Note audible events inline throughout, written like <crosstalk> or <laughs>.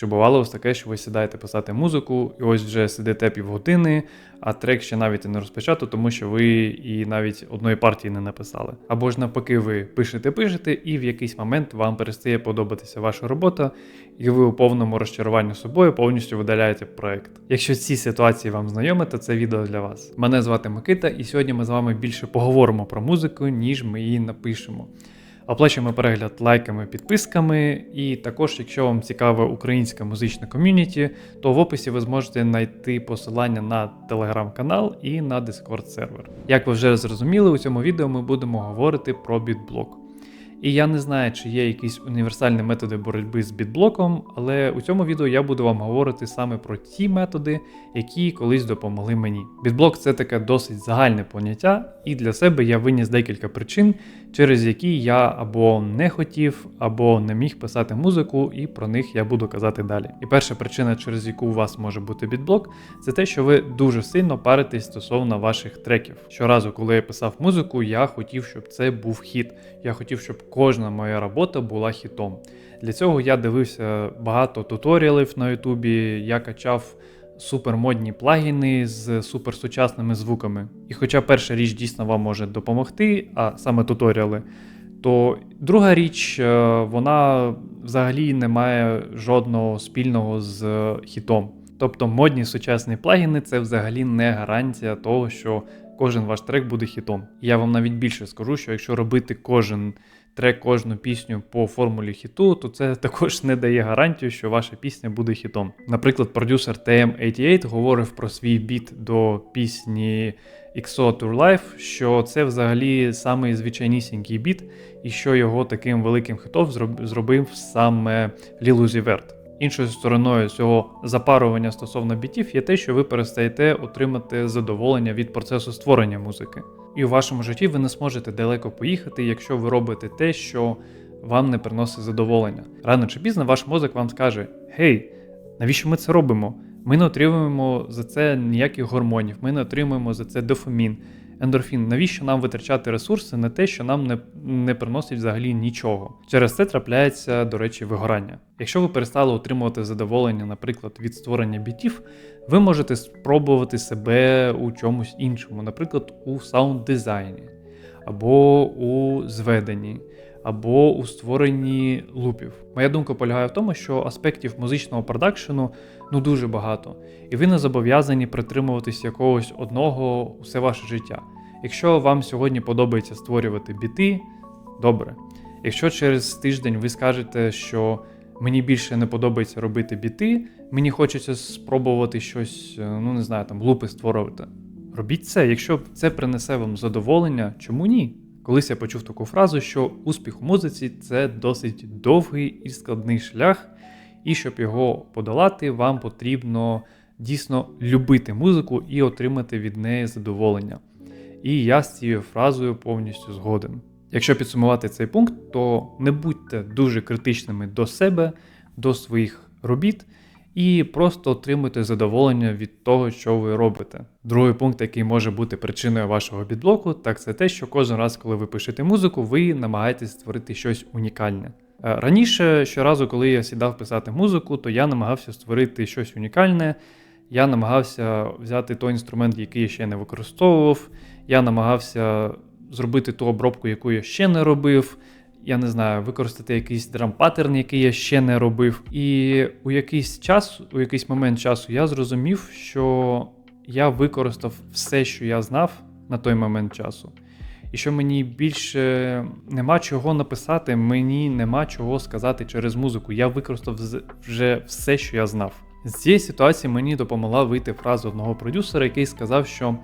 Чи бувало вас таке, що ви сідаєте писати музику, і ось вже сидите півгодини, а трек ще навіть і не розпочато, тому що ви і навіть одної партії не написали. Або ж навпаки, ви пишете, пишете, і в якийсь момент вам перестає подобатися ваша робота, і ви у повному розчаруванні собою повністю видаляєте проект. Якщо ці ситуації вам знайомі, то це відео для вас. Мене звати Микита, і сьогодні ми з вами більше поговоримо про музику, ніж ми її напишемо. Оплачуємо перегляд лайками, підписками, і також, якщо вам цікаве українське музичне ком'юніті, то в описі ви зможете знайти посилання на телеграм-канал і на Discord сервер. Як ви вже зрозуміли, у цьому відео ми будемо говорити про бітблок. І я не знаю, чи є якісь універсальні методи боротьби з бітблоком, але у цьому відео я буду вам говорити саме про ті методи, які колись допомогли мені. Бітблок це таке досить загальне поняття, і для себе я виніс декілька причин, через які я або не хотів, або не міг писати музику, і про них я буду казати далі. І перша причина, через яку у вас може бути бітблок, це те, що ви дуже сильно паритесь стосовно ваших треків. Щоразу, коли я писав музику, я хотів, щоб це був хіт. Я хотів, щоб кожна моя робота була хітом. Для цього я дивився багато туторіалів на Ютубі, я качав супермодні плагіни з суперсучасними звуками. І хоча перша річ дійсно вам може допомогти, а саме туторіали, то друга річ, е, вона взагалі не має жодного спільного з хітом. Тобто модні сучасні плагіни це взагалі не гарантія того, що кожен ваш трек буде хітом. Я вам навіть більше скажу, що якщо робити кожен трек, кожну пісню по формулі хіту, то це також не дає гарантію, що ваша пісня буде хітом. Наприклад, продюсер TM88 говорив про свій біт до пісні XO Tour Life, що це взагалі самий звичайнісінький біт, і що його таким великим хітом зробив саме Vert. Іншою стороною цього запарування стосовно бітів є те, що ви перестаєте отримати задоволення від процесу створення музики. І у вашому житті ви не зможете далеко поїхати, якщо ви робите те, що вам не приносить задоволення. Рано чи пізно ваш мозок вам скаже: Гей, навіщо ми це робимо? Ми не отримуємо за це ніяких гормонів, ми не отримуємо за це дофамін ендорфін, навіщо нам витрачати ресурси на те, що нам не не приносить взагалі нічого? Через це трапляється, до речі, вигорання. Якщо ви перестали отримувати задоволення, наприклад, від створення бітів, ви можете спробувати себе у чомусь іншому, наприклад, у саунд-дизайні або у зведенні або у створенні лупів. Моя думка полягає в тому, що аспектів музичного продакшену ну дуже багато, і ви не зобов'язані притримуватись якогось одного усе ваше життя. Якщо вам сьогодні подобається створювати біти, добре. Якщо через тиждень ви скажете, що мені більше не подобається робити біти, мені хочеться спробувати щось, е, ну не знаю, там лупи створювати. Робіть це, якщо це принесе вам задоволення, чому ні? Колись я почув таку фразу, що успіх у музиці це досить довгий і складний шлях, і щоб його подолати, вам потрібно дійсно любити музику і отримати від неї задоволення. І я з цією фразою повністю згоден. Якщо підсумувати цей пункт, то не будьте дуже критичними до себе, до своїх робіт і просто отримуйте задоволення від того, що ви робите. Другий пункт, який може бути причиною вашого підблоку, так це те, що кожен раз, коли ви пишете музику, ви намагаєтесь створити щось унікальне. Е, раніше, щоразу, коли я сідав писати музику, то я намагався створити щось унікальне. Я намагався взяти той інструмент, який я ще не використовував. Я намагався зробити ту обробку, яку я ще не робив я не знаю, використати якийсь драм-паттерн, який я ще не робив. І у якийсь час, у якийсь момент часу я зрозумів, що я використав все, що я знав на той момент часу. І що мені більше нема чого написати, мені нема чого сказати через музику. Я використав вже все, що я знав. З цієї ситуації мені допомогла вийти фраза одного продюсера, який сказав, що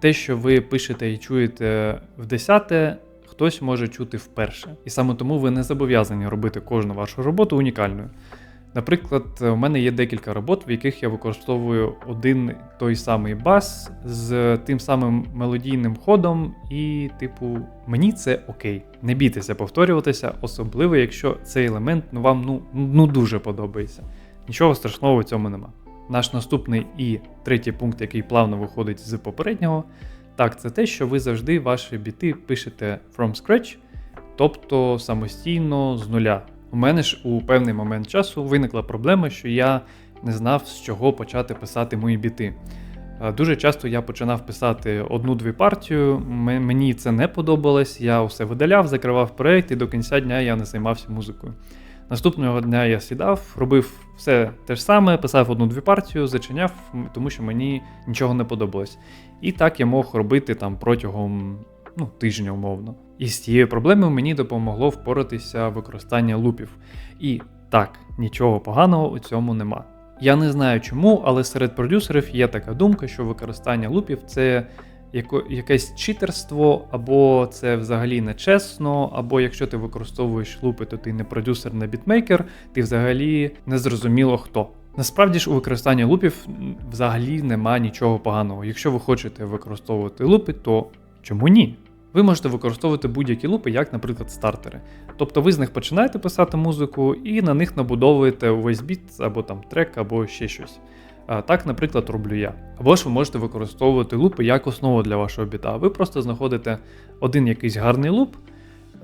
те, що ви пишете і чуєте в десяте, хтось може чути вперше. І саме тому ви не зобов'язані робити кожну вашу роботу унікальною. Наприклад, у мене є декілька робот, в яких я використовую один той самий бас з тим самим мелодійним ходом, і, типу, мені це окей. Не бійтеся повторюватися, особливо, якщо цей елемент ну, вам ну, ну дуже подобається. Нічого страшного в цьому нема. Наш наступний і третій пункт, який плавно виходить з попереднього, так, це те, що ви завжди ваші біти пишете from scratch, тобто самостійно з нуля. У мене ж у певний момент часу виникла проблема, що я не знав, з чого почати писати мої біти. Е, Дуже часто я починав писати одну-дві партію, мені це не подобалось, я усе видаляв, закривав проєкт і до кінця дня я не займався музикою. Наступного дня я сідав, робив все те ж саме, писав одну-дві партію, зачиняв, тому що мені нічого не подобалось. І так я мог робити там протягом ну, тижня, умовно. І з цією проблемою мені допомогло впоратися використання лупів. І так, нічого поганого у цьому нема. Я не знаю чому, але серед продюсерів є така думка, що використання лупів це якесь читерство, або це взагалі не чесно, або якщо ти використовуєш лупи, то ти не продюсер, не бітмейкер, ти взагалі не зрозуміло хто. Насправді ж у використанні лупів взагалі нема нічого поганого. Якщо ви хочете використовувати лупи, то чому ні? Ви можете використовувати будь-які лупи, як, наприклад, стартери. Тобто ви з них починаєте писати музику і на них набудовуєте увесь біт, або там трек, або ще щось. Так, наприклад, роблю я. Або ж ви можете використовувати лупи як основу для вашого біта. Ви просто знаходите один якийсь гарний луп,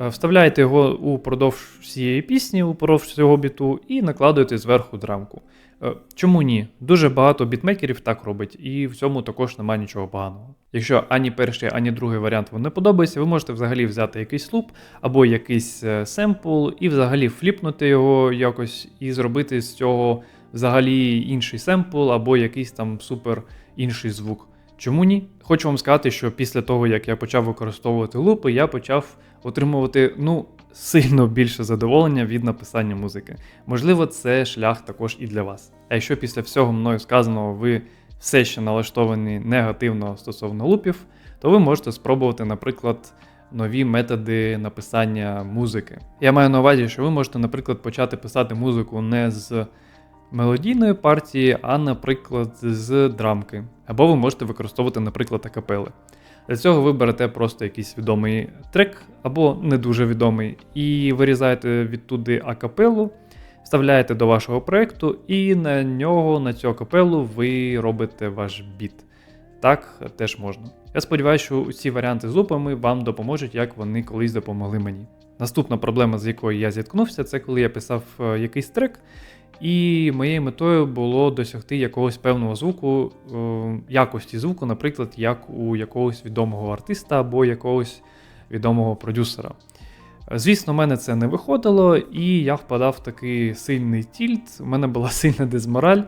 е, вставляєте його упродовж всієї пісні, упродовж цього біту, і накладуєте зверху драмку. Е, Чому ні? Дуже багато бітмейкерів так робить, і в цьому також немає нічого поганого. Якщо ані перший, ані другий варіант вам не подобається, ви можете взагалі взяти якийсь луп або якийсь е, семпл і взагалі фліпнути його якось і зробити з цього взагалі інший семпл або якийсь там супер інший звук. Чому ні? Хочу вам сказати, що після того, як я почав використовувати лупи, я почав отримувати ну сильно більше задоволення від написання музики. Можливо, це шлях також і для вас. А якщо після всього мною сказаного ви все ще налаштовані негативно стосовно лупів, то ви можете спробувати, наприклад, нові методи написання музики. Я маю на увазі, що ви можете, наприклад, почати писати музику не з мелодійної партії, а, наприклад, з драмки. Або ви можете використовувати, наприклад, акапели. Для цього ви берете просто якийсь відомий трек або не дуже відомий, і вирізаєте відтуди акапелу, вставляєте до вашого проєкту, і на нього, на цю акапелу, ви робите ваш біт. Так теж можна. Я сподіваюся, що ці варіанти з лупами вам допоможуть, як вони колись допомогли мені. Наступна проблема, з якою я зіткнувся, це коли я писав е, якийсь трек, і моєю метою було досягти якогось певного звуку, е, якості звуку, наприклад, як у якогось відомого артиста або якогось відомого продюсера. Звісно, в мене це не виходило, і я впадав в такий сильний тільт. У мене була <laughs> сильна дезмораль.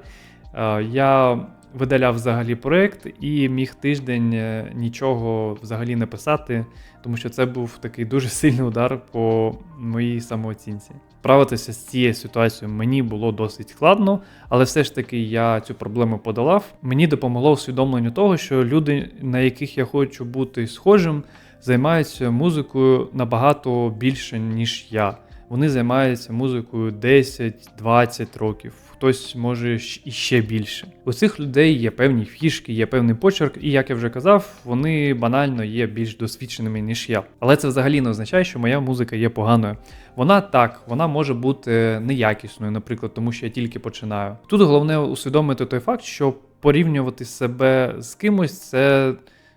Е, Я видаляв взагалі проєкт і міг тиждень е, нічого взагалі не писати, тому що це був такий дуже <laughs> сильний удар по моїй самооцінці. Справитися з цією ситуацією мені було досить складно, але все ж таки я цю проблему подолав. Мені допомогло усвідомленню того, що люди, на яких я хочу бути схожим, займаються музикою набагато більше, ніж я. Вони займаються музикою 10-20 років, хтось може і ще більше. У цих людей є певні фішки, є певний почерк, і як я вже казав, вони банально є більш досвідченими, ніж я. Але це взагалі не означає, що моя музика є поганою. Вона так, вона може бути неякісною, наприклад, тому що я тільки починаю. Тут головне усвідомити той факт, що порівнювати себе з кимось це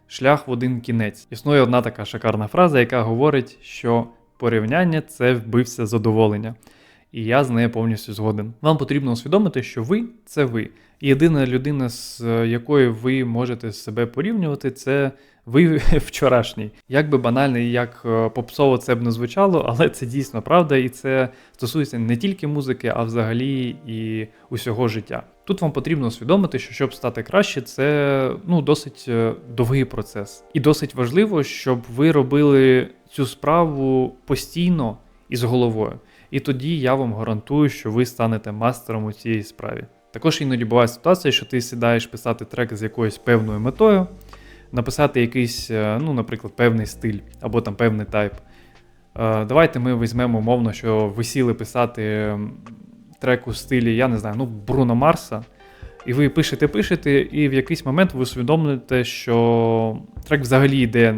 шлях в один кінець. Існує одна така шикарна фраза, яка говорить, що порівняння це вбився задоволення. І я з нею повністю згоден. Вам потрібно усвідомити, що ви це ви. Єдина людина, з е, якою ви можете себе порівнювати, це ви <laughs> вчорашній. Як би банально і як е, попсово це б не звучало, але це дійсно правда, і це стосується не тільки музики, а взагалі і усього життя. Тут вам потрібно усвідомити, що щоб стати краще, це ну досить е, довгий процес. І досить важливо, щоб ви робили цю справу постійно і з головою. І тоді я вам гарантую, що ви станете мастером у цій справі. Також іноді буває ситуація, що ти сідаєш писати трек з якоюсь певною метою, написати якийсь, е, ну, наприклад, певний стиль або там певний тайп. Е, Давайте ми візьмемо умовно, що ви сіли писати трек у стилі, я не знаю, ну, Бруно Марса. І ви пишете, пишете, і в якийсь момент ви усвідомлюєте, що трек взагалі йде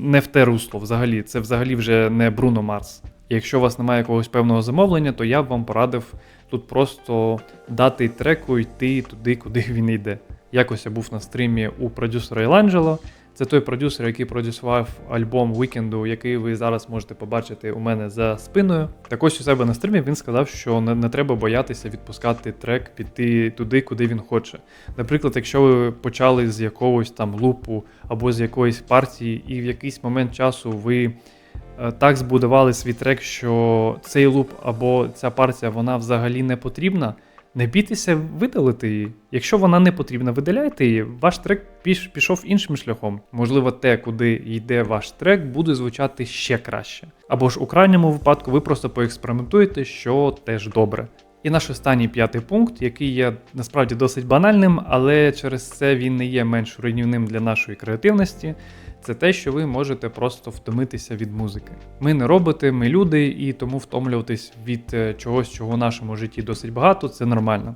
не в те русло, взагалі. Це взагалі вже не Бруно Марс. Якщо у вас немає якогось певного замовлення, то я б вам порадив тут просто дати треку йти туди, куди він йде. Якось я був на стрімі у продюсера Еланджело. Це той продюсер, який продюсував альбом Вікенду, який ви зараз можете побачити у мене за спиною. Так ось у себе на стрімі він сказав, що не, не треба боятися відпускати трек, піти туди, куди він хоче. Наприклад, якщо ви почали з якогось там лупу або з якоїсь партії, і в якийсь момент часу ви так збудували свій трек, що цей луп або ця партія вона взагалі не потрібна. Не бійтеся видалити її. Якщо вона не потрібна, видаляйте її. Ваш трек піш, пішов іншим шляхом. Можливо, те, куди йде ваш трек, буде звучати ще краще. Або ж у крайньому випадку ви просто поекспериментуєте, що теж добре. І наш останній п'ятий пункт, який є насправді досить банальним, але через це він не є менш руйнівним для нашої креативності. Це те, що ви можете просто втомитися від музики. Ми не роботи, ми люди, і тому втомлюватись від е, чогось, чого в нашому житті досить багато, це нормально.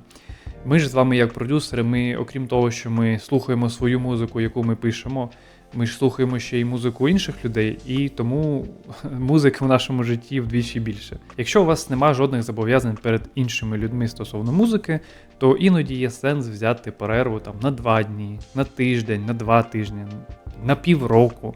Ми ж з вами, як продюсери, ми, окрім того, що ми слухаємо свою музику, яку ми пишемо, ми ж слухаємо ще й музику інших людей, і тому <laughs> музики в нашому житті вдвічі більше. Якщо у вас нема жодних зобов'язань перед іншими людьми стосовно музики, то іноді є сенс взяти перерву там на два дні, на тиждень, на два тижні, на півроку.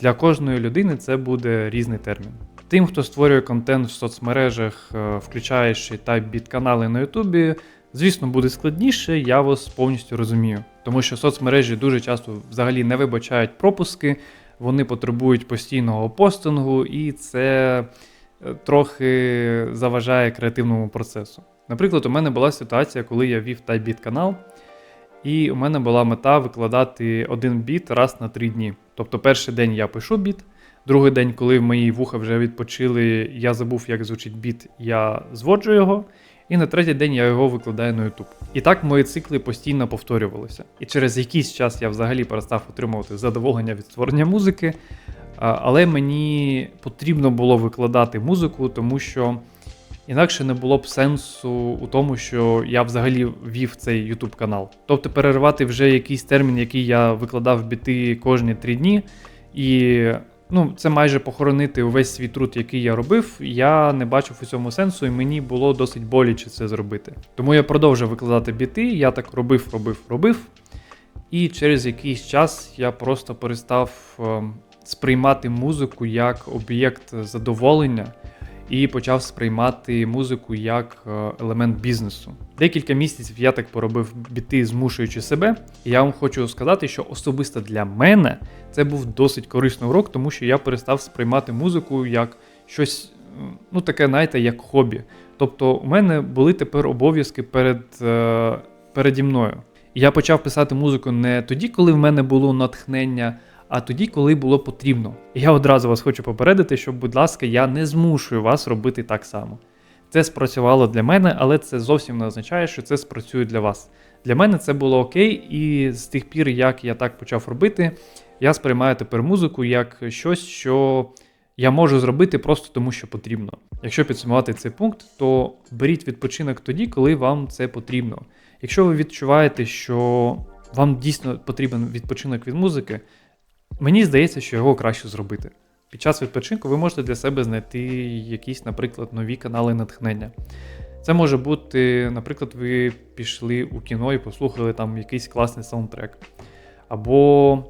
Для кожної людини це буде різний термін. Тим, хто створює контент в соцмережах, е, включаючи тайп-біт канали на Ютубі, звісно, буде складніше, я вас повністю розумію. Тому що соцмережі дуже часто взагалі не вибачають пропуски, вони потребують постійного постингу, і це е, трохи заважає креативному процесу. Наприклад, у мене була ситуація, коли я вів тайбіт канал, і у мене була мета викладати один біт раз на три дні. Тобто, перший день я пишу біт, другий день, коли мої вуха вже відпочили, я забув, як звучить біт, я зводжу його. І на третій день я його викладаю на YouTube. І так мої цикли постійно повторювалися. І через якийсь час я взагалі перестав отримувати задоволення від створення музики. Але мені потрібно було викладати музику, тому що інакше не було б сенсу у тому, що я взагалі вів цей YouTube канал. Тобто переривати вже якийсь термін, який я викладав біти кожні три дні. І ну, це майже похоронити увесь свій труд, який я робив. Я не бачив у цьому сенсу, і мені було досить боляче це зробити. Тому я продовжив викладати біти, я так робив, робив, робив. І через якийсь час я просто перестав е, сприймати музику як об'єкт задоволення і почав сприймати музику як е, елемент бізнесу. Декілька місяців я так поробив біти, змушуючи себе. І я вам хочу сказати, що особисто для мене це був досить корисний урок, тому що я перестав сприймати музику як щось, ну таке, знаєте, як хобі. Тобто, у мене були тепер обов'язки перед, е, переді мною. Я почав писати музику не тоді, коли в мене було натхнення а тоді, коли було потрібно. Я одразу вас хочу попередити, що, будь ласка, я не змушую вас робити так само. Це спрацювало для мене, але це зовсім не означає, що це спрацює для вас. Для мене це було окей, і з тих пір, як я так почав робити, я сприймаю тепер музику як щось, що я можу зробити просто тому, що потрібно. Якщо підсумувати цей пункт, то беріть відпочинок тоді, коли вам це потрібно. Якщо ви відчуваєте, що вам дійсно потрібен відпочинок від музики, Мені здається, що його краще зробити. Під час відпочинку ви можете для себе знайти якісь, наприклад, нові канали натхнення. Це може бути, наприклад, ви пішли у кіно і послухали там якийсь класний саундтрек. Або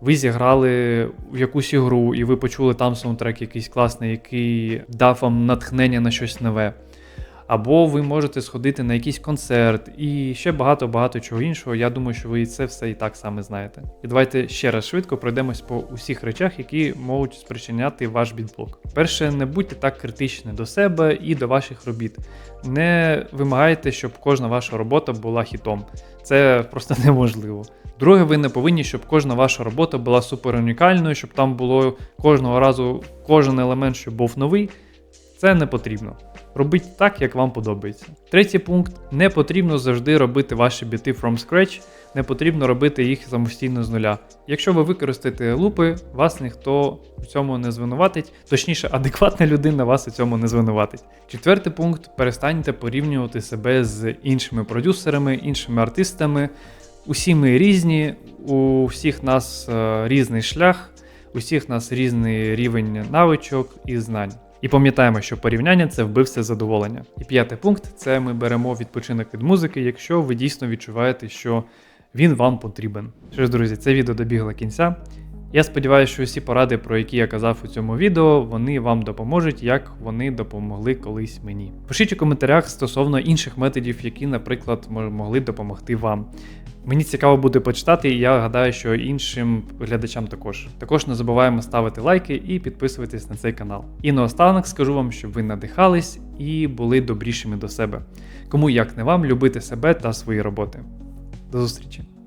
ви зіграли в якусь ігру, і ви почули там саундтрек якийсь класний, який дав вам натхнення на щось нове або ви можете сходити на якийсь концерт і ще багато-багато чого іншого. Я думаю, що ви це все і так саме знаєте. І давайте ще раз швидко пройдемось по усіх речах, які можуть спричиняти ваш бітблок. Перше, не будьте так критичні до себе і до ваших робіт. Не вимагайте, щоб кожна ваша робота була хітом. Це просто <laughs> неможливо. Друге, ви не повинні, щоб кожна ваша робота була супер унікальною, щоб там було кожного разу кожен елемент, що був новий. Це не потрібно. Робіть так, як вам подобається. Третій пункт: не потрібно завжди робити ваші біти from scratch, не потрібно робити їх самостійно з нуля. Якщо ви використаєте лупи, вас ніхто в цьому не звинуватить, точніше, адекватна людина вас у цьому не звинуватить. Четвертий пункт: перестаньте порівнювати себе з іншими продюсерами, іншими артистами. Усі ми різні, у всіх нас е, різний шлях, у всіх нас різний рівень навичок і знань. І пам'ятаємо, що порівняння це вбивце задоволення. І п'ятий пункт це ми беремо відпочинок від музики, якщо ви дійсно відчуваєте, що він вам потрібен. Що ж, друзі, це відео добігло кінця. Я сподіваюся, що всі поради, про які я казав у цьому відео, вони вам допоможуть, як вони допомогли колись мені. Пишіть у коментарях стосовно інших методів, які, наприклад, могли допомогти вам. Мені цікаво буде почитати, і я гадаю, що іншим глядачам також. Також не забуваємо ставити лайки і підписуватись на цей канал. І наостанок скажу вам, щоб ви надихались і були добрішими до себе. Кому як не вам любити себе та свої роботи. До зустрічі!